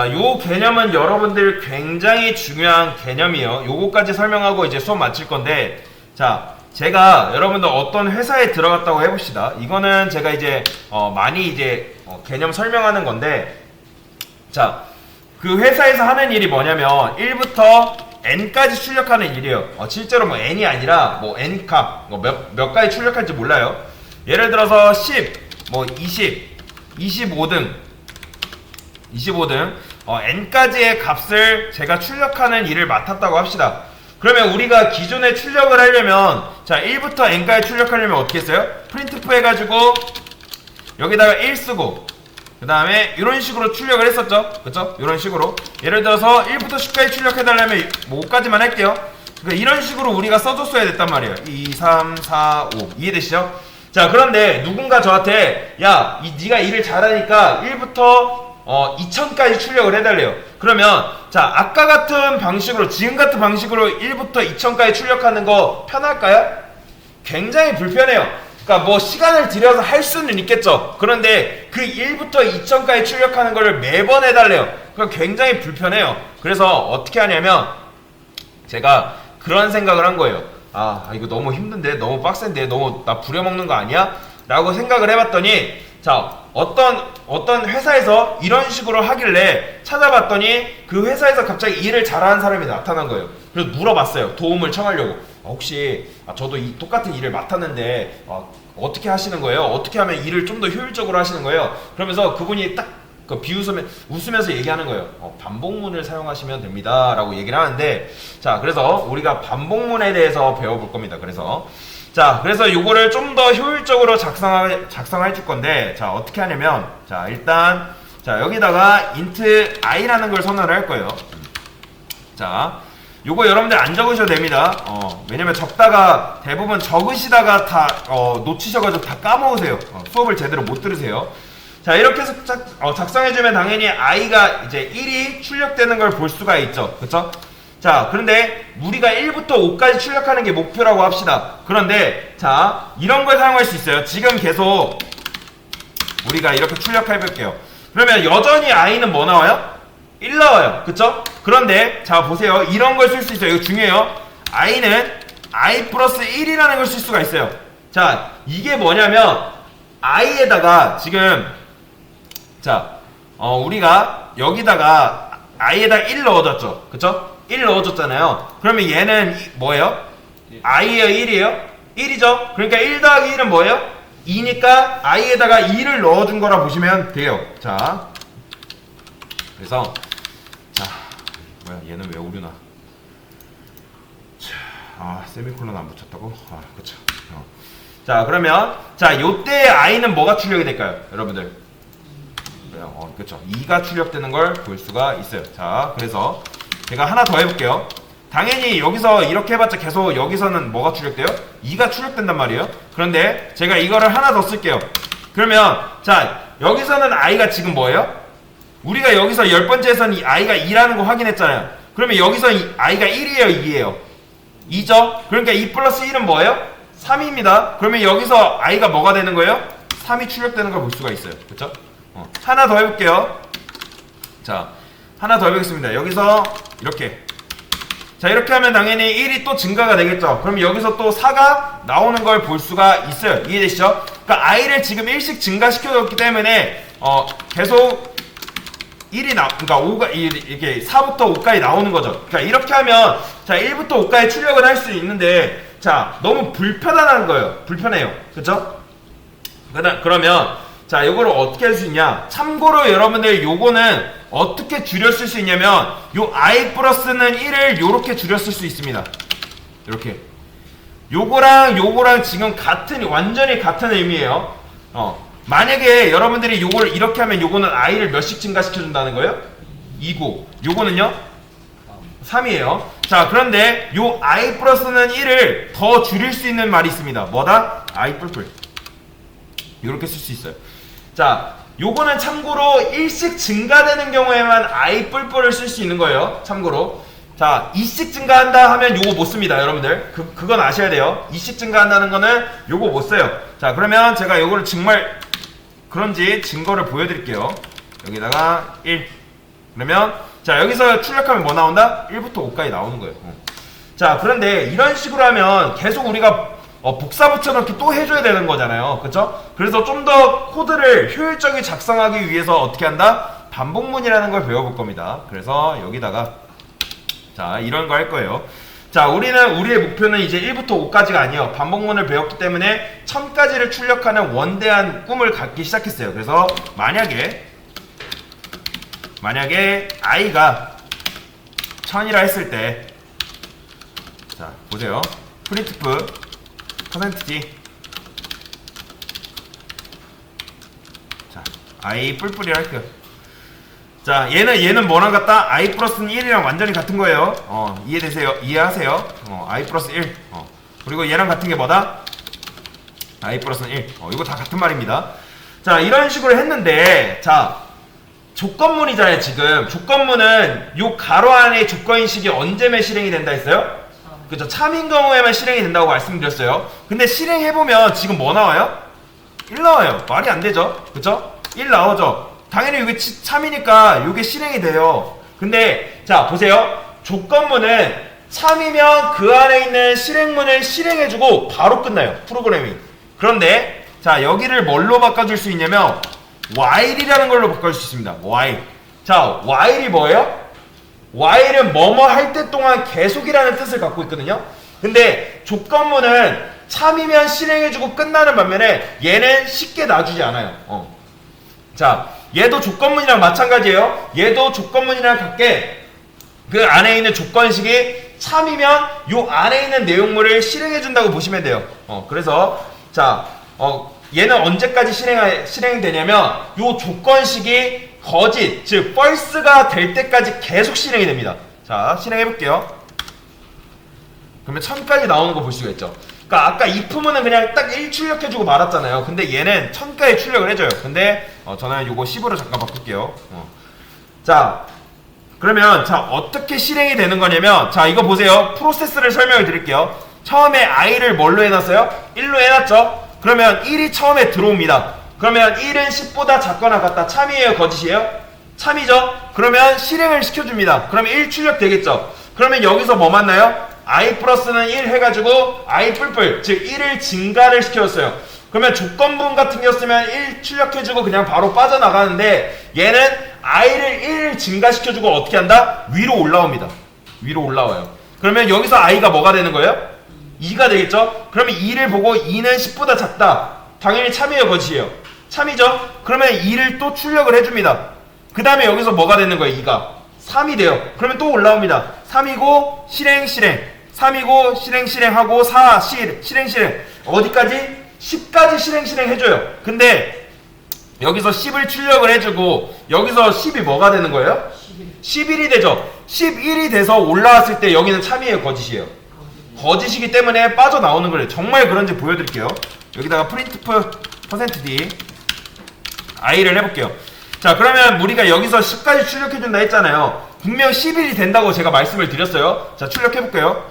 아, 요 개념은 여러분들 굉장히 중요한 개념이에요. 요거까지 설명하고 이제 수업 마칠 건데, 자, 제가 여러분들 어떤 회사에 들어갔다고 해봅시다. 이거는 제가 이제 어, 많이 이제 어, 개념 설명하는 건데, 자, 그 회사에서 하는 일이 뭐냐면 1부터 n까지 출력하는 일이에요. 어, 실제로 뭐 n이 아니라 뭐 n 값, 뭐 몇 몇 가지 출력할지 몰라요. 예를 들어서 10, 뭐 20, 25등 25등 어, n까지의 값을 제가 출력하는 일을 맡았다고 합시다. 그러면 우리가 기존에 출력을 하려면 자 1부터 n까지 출력하려면 어떻게 했어요? 프린트프 해가지고 여기다가 1 쓰고 그 다음에 이런 식으로 출력을 했었죠 그쵸? 이런 식으로 예를 들어서 1부터 10까지 출력해달라면 뭐 5까지만 할게요 그러니까 이런 식으로 우리가 써줬어야 됐단 말이에요 2, 3, 4, 5 이해되시죠? 자 그런데 누군가 저한테 야 이, 네가 일을 잘하니까 1부터 어, 2000까지 출력을 해달래요. 그러면 자 아까 같은 방식으로 지금 같은 방식으로 1부터 2000까지 출력하는 거 편할까요? 굉장히 불편해요. 그러니까 뭐 시간을 들여서 할 수는 있겠죠. 그런데 그 1부터 2000까지 출력하는 거를 매번 해달래요. 그럼 굉장히 불편해요. 그래서 어떻게 하냐면 제가 그런 생각을 한 거예요. 아, 이거 너무 힘든데, 너무 빡센데, 너무 나 부려먹는 거 아니야? 라고 생각을 해봤더니, 자, 어떤, 어떤 회사에서 이런 식으로 하길래 찾아봤더니 그 회사에서 갑자기 일을 잘하는 사람이 나타난 거예요. 그래서 물어봤어요. 도움을 청하려고. 아, 혹시, 아, 저도 이 똑같은 일을 맡았는데, 어, 어떻게 하시는 거예요? 어떻게 하면 일을 좀 더 효율적으로 하시는 거예요? 그러면서 그분이 딱 그 비웃으면 웃으면서 얘기하는 거예요. 어, 반복문을 사용하시면 됩니다라고 얘기를 하는데 자 그래서 우리가 반복문에 대해서 배워볼 겁니다. 그래서 자 그래서 요거를 좀 더 효율적으로 작성할 작성해 줄 건데 자 어떻게 하냐면 자 일단 자 여기다가 int i라는 걸 선언을 할 거예요. 자 요거 여러분들 안 적으셔도 됩니다. 어, 왜냐면 적다가 대부분 적으시다가 다 어, 놓치셔가지고 다 까먹으세요. 어, 수업을 제대로 못 들으세요. 자 이렇게 해서 작, 어, 작성해주면 당연히 i가 이제 1이 출력되는 걸 볼 수가 있죠 그쵸? 자 그런데 우리가 1부터 5까지 출력하는 게 목표라고 합시다 그런데 자 이런 걸 사용할 수 있어요 지금 계속 우리가 이렇게 출력해 볼게요 그러면 여전히 i는 뭐 나와요? 1 나와요 그쵸? 그런데 자 보세요 이런 걸 쓸 수 있어요 이거 중요해요 i는 i 플러스 1이라는 걸 쓸 수가 있어요 자 이게 뭐냐면 i에다가 지금 자, 어, 우리가 여기다가 i에다 1 넣어줬죠. 그쵸? 1 넣어줬잖아요. 그러면 얘는 이- 뭐예요? i에요, 1이에요? 1이죠? 그러니까 1 더하기 1은 뭐예요? 2니까 i에다가 2를 넣어준 거라 보시면 돼요. 자, 그래서, 자, 뭐야, 얘는 왜 오류나? 자, 아, 세미콜론 안 붙였다고? 아, 그쵸. 어. 자, 그러면, 자, 요때 i는 뭐가 출력이 될까요? 여러분들. 그래요. 어, 그렇죠. 2가 출력되는 걸 볼 수가 있어요. 자, 그래서 제가 하나 더 해볼게요. 당연히 여기서 이렇게 해봤자 계속 여기서는 뭐가 출력돼요? 2가 출력된단 말이에요. 그런데 제가 이거를 하나 더 쓸게요. 그러면 자 여기서는 i가 지금 뭐예요? 우리가 여기서 열 번째에서는 이 i가 2라는 거 확인했잖아요. 그러면 여기서 이 i가 1이에요, 2예요? 2죠? 그러니까 2 플러스 1은 뭐예요? 3입니다. 그러면 여기서 i가 뭐가 되는 거예요? 3이 출력되는 걸 볼 수가 있어요. 그렇죠? 어, 하나 더 해볼게요. 자, 하나 더 해보겠습니다. 여기서 이렇게. 자, 이렇게 하면 당연히 1이 또 증가가 되겠죠. 그럼 여기서 또 4가 나오는 걸 볼 수가 있어요. 이해되시죠? 그러니까 i를 지금 1씩 증가시켜줬기 때문에 어, 계속 1이 나, 그러니까 5가 이렇게 4부터 5까지 나오는 거죠. 그러니까 이렇게 하면 자 1부터 5까지 출력을 할 수 있는데 자 너무 불편하다는 거예요. 불편해요. 그다 그러면 자 이거를 어떻게 할 수 있냐? 참고로 여러분들 요거는 어떻게 줄였을 수 있냐면 요 i 플러스는 1을 요렇게 줄였을 수 있습니다. 이렇게 요거랑 요거랑 지금 같은 완전히 같은 의미예요. 어. 만약에 여러분들이 요걸 이렇게 하면 요거는 i를 몇씩 증가시켜 준다는 거예요? 2고. 요거는요? 3이에요. 자, 그런데 요 i 플러스는 1을 더 줄일 수 있는 말이 있습니다. 뭐다? i 뿔뿔. 이렇게 쓸 수 있어요. 자, 요거는 참고로 1씩 증가되는 경우에만 i 뿔뿔을 쓸 수 있는 거예요. 참고로. 자, 2씩 증가한다 하면 요거 못 씁니다, 여러분들. 그, 그건 아셔야 돼요. 2씩 증가한다는 거는 요거 못 써요. 자, 그러면 제가 요거를 정말 그런지 증거를 보여드릴게요. 여기다가 1. 그러면 자 여기서 출력하면 뭐 나온다? 1부터 5까지 나오는 거예요. 어. 자 그런데 이런 식으로 하면 계속 우리가 어, 복사 붙여넣기 또 해줘야 되는 거잖아요. 그쵸? 그래서 좀 더 코드를 효율적이 작성하기 위해서 어떻게 한다? 반복문이라는 걸 배워볼 겁니다. 그래서 여기다가 자 이런 거 할 거예요. 자 우리는 우리의 목표는 이제 1부터 5까지가 아니에요. 반복문을 배웠기 때문에 1000까지를 출력하는 원대한 꿈을 갖기 시작했어요. 그래서 만약에 만약에 i가 1000이라 했을 때 자 보세요. 프린트프 퍼센트지 자 i 뿔뿔이 할게요. 자 얘는 얘는 뭐랑 같다? i 플러스는 1이랑 완전히 같은 거예요. 어 이해되세요? 이해하세요? 어 i 플러스 1. 어 그리고 얘랑 같은 게 뭐다? i 플러스는 1. 어 이거 다 같은 말입니다. 자 이런 식으로 했는데 자 조건문이잖아요 지금 조건문은 요 가로 안에 조건인식이 언제면 실행이 된다 했어요? 그죠. 참인 경우에만 실행이 된다고 말씀드렸어요. 근데 실행해보면 지금 뭐 나와요? 1 나와요. 말이 안 되죠. 그죠? 1 나오죠. 당연히 이게 치- 참이니까 이게 실행이 돼요. 근데 자 보세요. 조건문은 참이면 그 안에 있는 실행문을 실행해주고 바로 끝나요. 프로그래밍 그런데 자 여기를 뭘로 바꿔줄 수 있냐면 while이라는 걸로 바꿔줄 수 있습니다. while 자 while이 뭐예요? While은 뭐뭐 할 때 동안 계속이라는 뜻을 갖고 있거든요. 근데 조건문은 참이면 실행해주고 끝나는 반면에 얘는 쉽게 놔주지 않아요. 어. 자, 얘도 조건문이랑 마찬가지예요. 얘도 조건문이랑 같게 그 안에 있는 조건식이 참이면 요 안에 있는 내용물을 실행해준다고 보시면 돼요. 어, 그래서 자, 어, 얘는 언제까지 실행 실행되냐면 요 조건식이 거짓, 즉 false가 될 때까지 계속 실행이 됩니다. 자, 실행해 볼게요. 그러면 1000까지 나오는 거 볼 수가 있죠. 그러니까 아까 if문은 그냥 딱 1 출력해주고 말았잖아요. 근데 얘는 1000까지 출력을 해줘요. 근데 어, 저는 요거 10으로 잠깐 바꿀게요. 어. 자, 그러면 자 어떻게 실행이 되는 거냐면 자 이거 보세요. 프로세스를 설명을 드릴게요. 처음에 i를 뭘로 해놨어요? 1로 해놨죠. 그러면 1이 처음에 들어옵니다. 그러면 1은 10보다 작거나 같다. 참이에요, 거짓이에요? 참이죠. 그러면 실행을 시켜줍니다. 그러면 1 출력 되겠죠. 그러면 여기서 뭐 맞나요? i 플러스는 1 해가지고 i 뿔뿔 즉 1을 증가를 시켰어요. 그러면 조건분 같은 경우였으면 1 출력해주고 그냥 바로 빠져나가는데 얘는 i를 1 증가시켜주고 어떻게 한다? 위로 올라옵니다. 위로 올라와요. 그러면 여기서 i가 뭐가 되는 거예요? 2가 되겠죠? 그러면 2를 보고 2는 10보다 작다. 당연히 참이에요, 거짓이에요? 참이죠? 그러면 2를 또 출력을 해줍니다. 그 다음에 여기서 뭐가 되는 거예요, 2가? 3이 돼요. 그러면 또 올라옵니다. 3이고, 실행, 실행. 3이고, 실행, 실행하고, 4, 실, 실행, 실행. 어디까지? 10까지 실행, 실행 해줘요. 근데, 여기서 10을 출력을 해주고, 여기서 10이 뭐가 되는 거예요? 11 이 되죠? 11이 돼서 올라왔을 때 여기는 참이에요, 거짓이에요? 거짓이기 때문에 빠져나오는 거예요. 정말 그런지 보여드릴게요. 여기다가 프린트 퍼센트 D i를 해볼게요. 자 그러면 우리가 여기서 10까지 출력해준다 했잖아요. 분명 11이 된다고 제가 말씀을 드렸어요. 자 출력해볼게요.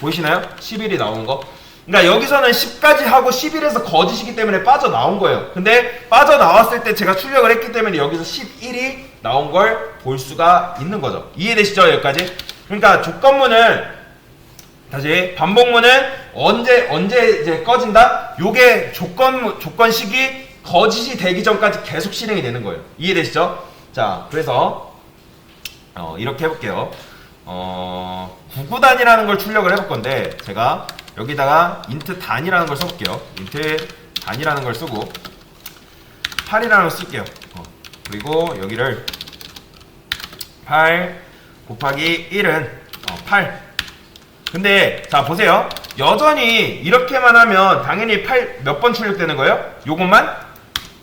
보이시나요? 11이 나오는 거. 그러니까 여기서는 10까지 하고 11에서 거짓이기 때문에 빠져나온 거예요. 근데 빠져나왔을 때 제가 출력을 했기 때문에 여기서 11이 나온 걸 볼 수가 있는 거죠. 이해되시죠? 여기까지? 그러니까 조건문은 다시 반복문은 언제 언제 이제 꺼진다? 요게 조건 조건식이 거짓이 되기 전까지 계속 실행이 되는 거예요. 이해되시죠? 자, 그래서 어, 이렇게 해볼게요. 어, 구구단이라는 걸 출력을 해볼 건데 제가 여기다가 int 단이라는 걸 써볼게요. int 단이라는 걸 쓰고 8이라는 걸 쓸게요. 어, 그리고 여기를 8 곱하기 1은 어, 8 근데 자 보세요 여전히 이렇게만 하면 당연히 8 몇 번 출력되는 거예요? 요것만?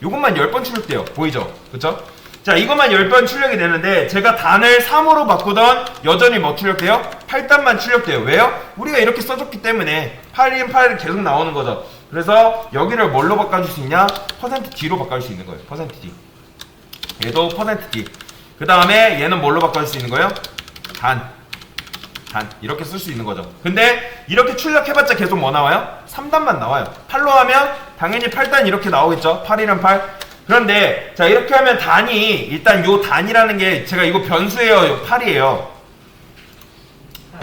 요것만 10번 출력돼요 보이죠? 그쵸? 자 이것만 10번 출력이 되는데 제가 단을 3으로 바꾸던 여전히 뭐 출력돼요? 8단만 출력돼요 왜요? 우리가 이렇게 써줬기 때문에 8인 8이 계속 나오는 거죠 그래서 여기를 뭘로 바꿔줄 수 있냐? 퍼센트 D로 바꿔줄 수 있는 거예요 퍼센트 D 얘도 퍼센트 D 그 다음에 얘는 뭘로 바꿔줄 수 있는 거예요? 단 단 이렇게 쓸 수 있는 거죠. 근데 이렇게 출력해봤자 계속 뭐 나와요? 3단만 나와요. 8로 하면 당연히 8단 이렇게 나오겠죠. 8이랑 8. 그런데 자 이렇게 하면 단위 일단 요 단위라는 게 제가 이거 변수예요, 요 8이에요.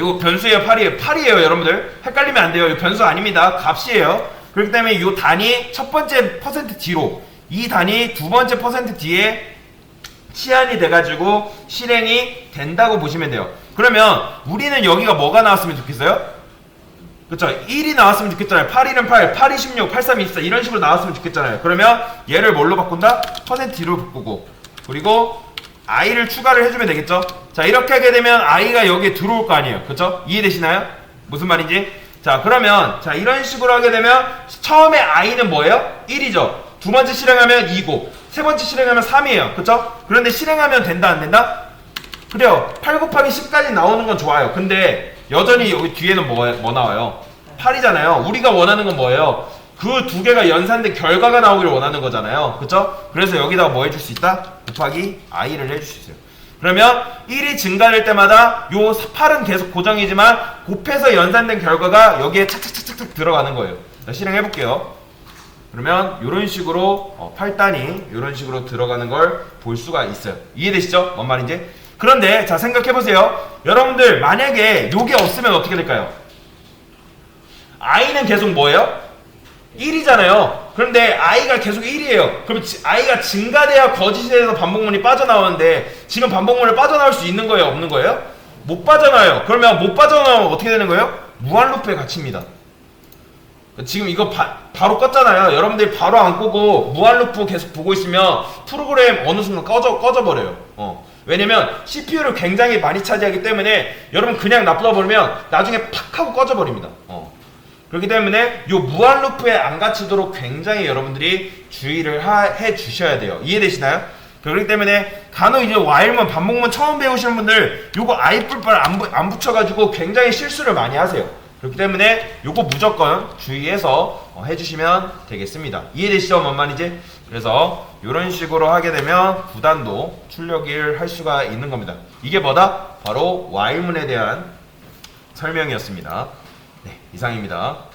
이거 변수예요, 8이에요. 8이에요, 여러분들. 헷갈리면 안 돼요. 이거 변수 아닙니다. 값이에요. 그렇기 때문에 이 단위 첫 번째 퍼센트 뒤로, 이 단위 두 번째 퍼센트 뒤에 치안이 돼가지고 실행이 된다고 보시면 돼요. 그러면 우리는 여기가 뭐가 나왔으면 좋겠어요? 그쵸? 1이 나왔으면 좋겠잖아요. 8, 1은 8, 8, 2, 16, 8, 3, 24 이런 식으로 나왔으면 좋겠잖아요. 그러면 얘를 뭘로 바꾼다? 퍼센트 뒤로 바꾸고 그리고 i를 추가를 해주면 되겠죠? 자 이렇게 하게 되면 i가 여기에 들어올 거 아니에요. 그쵸? 이해되시나요? 무슨 말인지? 자 그러면 자 이런 식으로 하게 되면 처음에 i는 뭐예요? 1이죠. 두 번째 실행하면 2고 세 번째 실행하면 3이에요. 그쵸? 그런데 실행하면 된다 안 된다? 그래요. 8 곱하기 10까지 나오는 건 좋아요. 근데 여전히 여기 뒤에는 뭐, 뭐 나와요? 8이잖아요. 우리가 원하는 건 뭐예요? 그 두 개가 연산된 결과가 나오기를 원하는 거잖아요. 그쵸? 그래서 여기다가 뭐 해줄 수 있다? 곱하기 i를 해줄 수 있어요. 그러면 1이 증가될 때마다 요 8은 계속 고정이지만 곱해서 연산된 결과가 여기에 착착착착착 들어가는 거예요. 자, 실행해 볼게요. 그러면 이런 식으로 어, 8단이 이런 식으로 들어가는 걸 볼 수가 있어요. 이해되시죠? 뭔 말인지? 그런데 자 생각해 보세요. 여러분들 만약에 요게 없으면 어떻게 될까요? i는 계속 뭐예요? 1이잖아요. 그런데 i가 계속 1이에요. 그럼 지- i가 증가돼야 거짓이 돼서 반복문이 빠져나오는데 지금 반복문을 빠져나올 수 있는 거예요? 없는 거예요? 못 빠져나와요. 그러면 못 빠져나오면 어떻게 되는 거예요? 무한 루프에 갇힙니다. 지금 이거 바, 로 껐잖아요. 여러분들이 바로 안 끄고 무한루프 계속 보고 있으면 프로그램 어느 순간 꺼져 꺼져 버려요. 어. 왜냐면 CPU를 굉장히 많이 차지하기 때문에 여러분 그냥 놔둬버리면 나중에 팍 하고 꺼져 버립니다. 어. 그렇기 때문에 이 무한 루프에 안 갇히도록 굉장히 여러분들이 주의를 하- 해 주셔야 돼요. 이해되시나요? 그렇기 때문에 간혹 이제 와일문 반복문 처음 배우시는 분들 요거 아이뿔빨 안, 부- 안 붙여가지고 굉장히 실수를 많이 하세요. 그렇기 때문에 요거 무조건 주의해서 어, 해주시면 되겠습니다. 이해되시죠? 뭔 말인지? 그래서 이런 식으로 하게 되면 구단도 출력을 할 수가 있는 겁니다. 이게 뭐다? 바로 와일문에 대한 설명이었습니다. 네, 이상입니다.